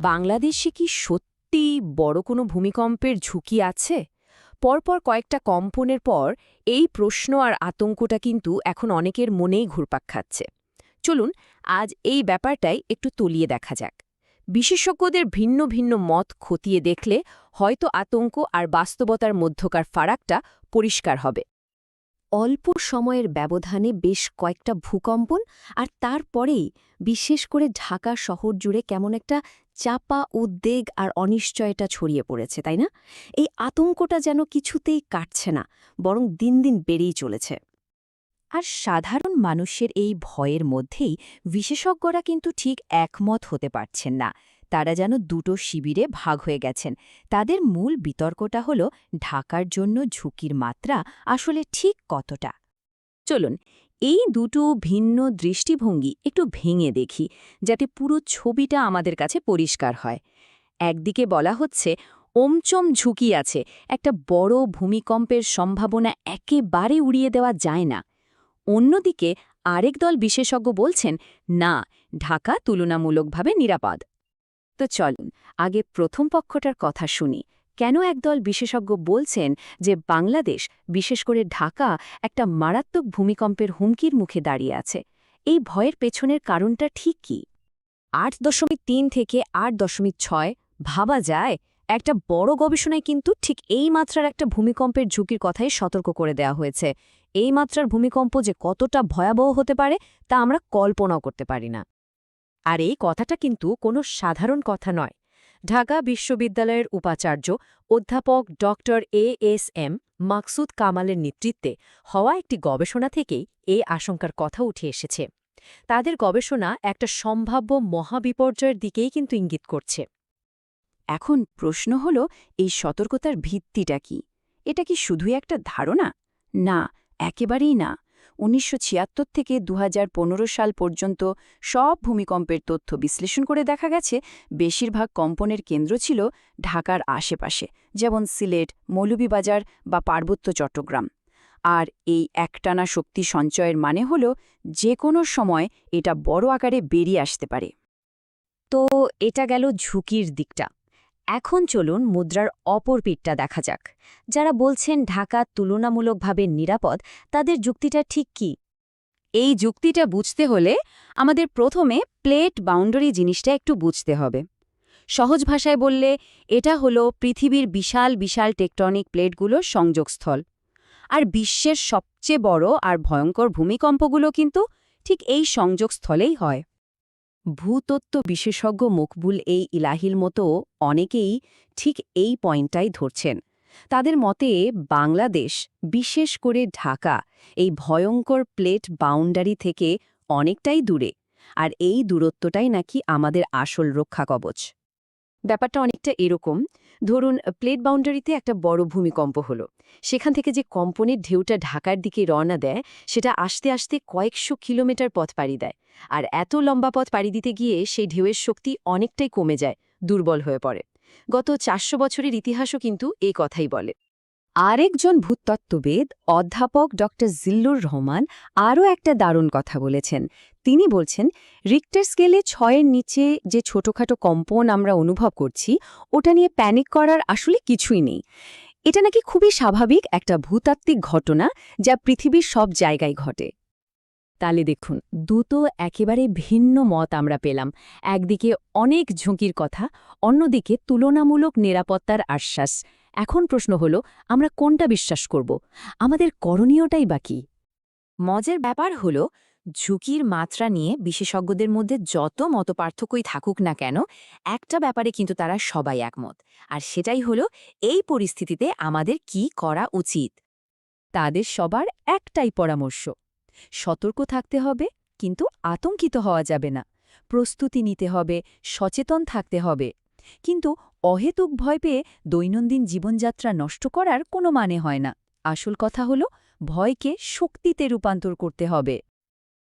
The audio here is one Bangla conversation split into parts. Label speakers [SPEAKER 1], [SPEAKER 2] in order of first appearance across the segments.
[SPEAKER 1] বাংলাদেশে কি সত্যি বড় কোনো ভূমিকম্পের ঝুঁকি আছে? পরপর কয়েকটা কম্পনের পর এই প্রশ্ন আর আতঙ্কটা কিন্তু এখন অনেকের মনেই ঘুরপাক খাচ্ছে। চলুন, আজ এই ব্যাপারটাই একটু তলিয়ে দেখা যাক। বিশেষজ্ঞদের ভিন্ন ভিন্ন মত খতিয়ে দেখলে হয়তো আতঙ্ক আর বাস্তবতার মধ্যকার ফারাকটা পরিষ্কার হবে। অল্প সময়ের ব্যবধানে বেশ কয়েকটা ভূকম্পন আর তারপরেই বিশেষ করে ঢাকা শহর জুড়ে কেমন একটা চাপা উদ্বেগ আর অনিশ্চয়তা ছড়িয়ে পড়েছে, তাই না? এই আতঙ্কটা যেন কিছুতেই কাটছে না, বরং দিন দিন বেড়েই চলেছে। আর সাধারণ মানুষের এই ভয়ের মধ্যেই বিশেষজ্ঞরা কিন্তু ঠিক একমত হতে পারছেন না। তারা যেন দুটো শিবিরে ভাগ হয়ে গেছেন। তাদের মূল বিতর্কটা হল, ঢাকার জন্য ঝুঁকির মাত্রা আসলে ঠিক কতটা? চলুন এই দুটো ভিন্ন দৃষ্টিভঙ্গি একটু ভেঙে দেখি, যাতে পুরো ছবিটা আমাদের কাছে পরিষ্কার হয়। একদিকে বলা হচ্ছে, ওমচম ঝুঁকি আছে, একটা বড় ভূমিকম্পের সম্ভাবনা একেবারে উড়িয়ে দেওয়া যায় না। অন্যদিকে আরেক দল বিশেষজ্ঞ বলছেন, না, ঢাকা তুলনামূলকভাবে নিরাপদ। তো চলুন, আগে প্রথম পক্ষটার কথা শুনি। কেন একদল বিশেষজ্ঞ বলছেন যে বাংলাদেশ, বিশেষ করে ঢাকা, একটা মারাত্মক ভূমিকম্পের হুমকির মুখে দাঁড়িয়ে আছে? এই ভয়ের পেছনের কারণটা ঠিক কি? আট দশমিক তিন থেকে আট দশমিক ছয়, ভাবা যায়, একটা বড় গবেষণায় কিন্তু ঠিক এই মাত্রার একটা ভূমিকম্পের ঝুঁকির কথাই সতর্ক করে দেয়া হয়েছে। এই মাত্রার ভূমিকম্প যে কতটা ভয়াবহ হতে পারে, তা আমরা কল্পনাও করতে পারি না। আর এই কথাটা কিন্তু কোনো সাধারণ কথা নয়। ঢাকা বিশ্ববিদ্যালয়ের উপাচার্য অধ্যাপক ড এ এস এম মাকসুদ কামালের নেতৃত্বে হওয়া একটি গবেষণা থেকেই এই আশঙ্কার কথা উঠে এসেছে। তাদের গবেষণা একটা সম্ভাব্য মহাবিপর্যয়ের দিকেই কিন্তু ইঙ্গিত করছে। এখন প্রশ্ন হল, এই সতর্কতার ভিত্তিটা কি? এটা কি শুধুই একটা ধারণা? না, একেবারেই না। উনিশশো ছিয়াত্তর থেকে দু হাজার পনেরো সাল পর্যন্ত সব ভূমিকম্পের তথ্য বিশ্লেষণ করে দেখা গেছে, বেশিরভাগ কম্পনের কেন্দ্র ছিল ঢাকার আশেপাশে, যেমন সিলেট, মৌলভীবাজার বা পার্বত্য চট্টগ্রাম। আর এই একটানা শক্তি সঞ্চয়ের মানে হল যে কোনো সময় এটা বড় আকারে বেরিয়ে আসতে পারে। তো এটা গেল ঝুঁকির দিকটা। এখন চলুন মুদ্রার অপর পিঠটা দেখা যাক। যারা বলছেন ঢাকা তুলনামূলকভাবে নিরাপদ, তাদের যুক্তিটা ঠিক কি? এই যুক্তিটা বুঝতে হলে আমাদের প্রথমে প্লেট বাউন্ডারি জিনিসটা একটু বুঝতে হবে। সহজ ভাষায় বললে, এটা হলো পৃথিবীর বিশাল বিশাল টেকটনিক প্লেটগুলোর সংযোগস্থল। আর বিশ্বের সবচেয়ে বড় আর ভয়ঙ্কর ভূমিকম্পগুলো কিন্তু ঠিক এই সংযোগস্থলেই হয়। ভূতত্ত্ব বিশেষজ্ঞ মকবুল এই ইলাহিল মতো অনেকেই ঠিক এই পয়েন্টটাই ধরছেন। তাদের মতে, বাংলাদেশ, বিশেষ করে ঢাকা, এই ভয়ঙ্কর প্লেট বাউন্ডারি থেকে অনেকটাই দূরে। আর এই দূরত্বটাই নাকি আমাদের আসল রক্ষা কবচ। ব্যাপারটা অনেকটা এরকম। ধরুন প্লেট বাউন্ডারিতে একটা বড় ভূমিকম্প হলো। সেখান থেকে যে কম্পনের ঢেউটা ঢাকার দিকে রওনা দেয়, সেটা আসতে আসতে কয়েকশো কিলোমিটার পথ পাড়ি দেয়। আর এত লম্বা পথ পাড়ি দিতে গিয়ে সেই ঢেউয়ের শক্তি অনেকটাই কমে যায়, দুর্বল হয়ে পড়ে। গত চারশো বছরের ইতিহাসও কিন্তু এই কথাই বলে। আরেকজন ভূতত্ত্ববেদ অধ্যাপক ড জিল্লুর রহমান আরও একটা দারুণ কথা বলেছেন। তিনি বলছেন রিক্টার স্কেলে ছয়ের নিচে যে ছোটখাটো কম্পন আমরা অনুভব করছি, ওটা নিয়ে প্যানিক করার আসলে কিছুই নেই। এটা নাকি খুবই স্বাভাবিক একটা ভূতাত্ত্বিক ঘটনা যা পৃথিবীর সব জায়গায় ঘটে। তালে দেখুন, দুটো একেবারে ভিন্ন মত আমরা পেলাম। একদিকে অনেক ঝুঁকির কথা, অন্যদিকে তুলনামূলক নিরাপত্তার আশ্বাস। এখন প্রশ্ন হল, আমরা কোনটা বিশ্বাস করব? আমাদের করণীয়টাই বাকি মজার ব্যাপার হল ঝুঁকির মাত্রা নিয়ে বিশেষজ্ঞদের মধ্যে যত মতপার্থক্যই থাকুক না কেন, একটা ব্যাপারে কিন্তু তারা সবাই একমত। আর সেটাই হল, এই পরিস্থিতিতে আমাদের কি করা উচিত? তাদের সবার একটাই পরামর্শ, সতর্ক থাকতে হবে, কিন্তু আতঙ্কিত হওয়া যাবে না। প্রস্তুতি নিতে হবে, সচেতন থাকতে হবে। কিন্তু অহেতুক ভয় পেয়ে দৈনন্দিন জীবনযাত্রা নষ্ট করার কোনো মানে হয় না। আসল কথা হল, ভয়কে শক্তিতে রূপান্তর করতে হবে।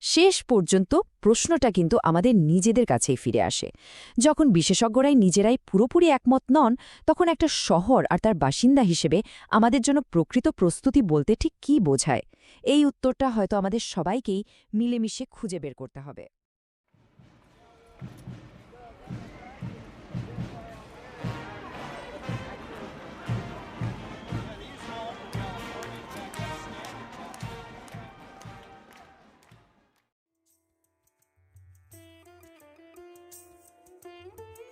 [SPEAKER 1] শেষ পর্যন্ত প্রশ্নটা কিন্তু আমাদের নিজেদের কাছেই ফিরে আসে। যখন বিশেষজ্ঞরাই নিজেরাই পুরোপুরি একমত নন, তখন একটা শহর আর তার বাসিন্দা হিসেবে আমাদের জন্য প্রকৃত প্রস্তুতি বলতে ঠিক কি বোঝায়? এই উত্তরটা হয়তো আমাদের সবাইকেই মিলেমিশে খুঁজে বের করতে হবে। Thank you.